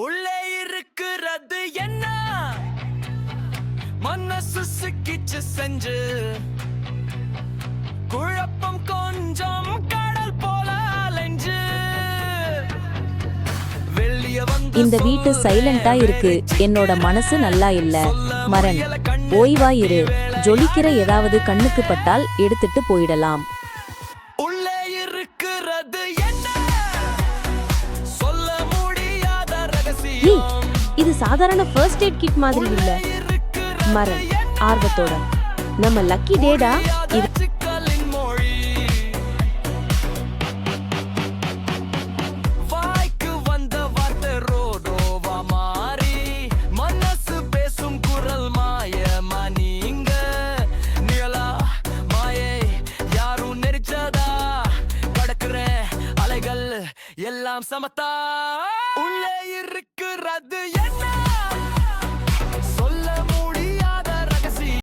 உள்ளே இருக்கிறது என்ன? மனசு சிக்கிச்சு செஞ்சு. குழப்பம் கொஞ்சம் கடல் போல அலைஞ்சு. இந்த வீட்டு சைலண்டா இருக்கு. என்னோட மனசு நல்லா இல்ல. மரண் ஓய்வா இரு. ஜொலிக்கிற ஏதாவது கண்ணுக்கு பட்டால் எடுத்துட்டு போயிடலாம். உள்ளே இருக்கிறது என்ன? ஏய் இது சாதாரண ஃபர்ஸ்ட் எய்ட் கிட் மாதிரி இல்ல. மரம் ஆர்வத்தோட. நம்ம லக்கி டேடா இது பேசும் எல்லாம் சமத்தா.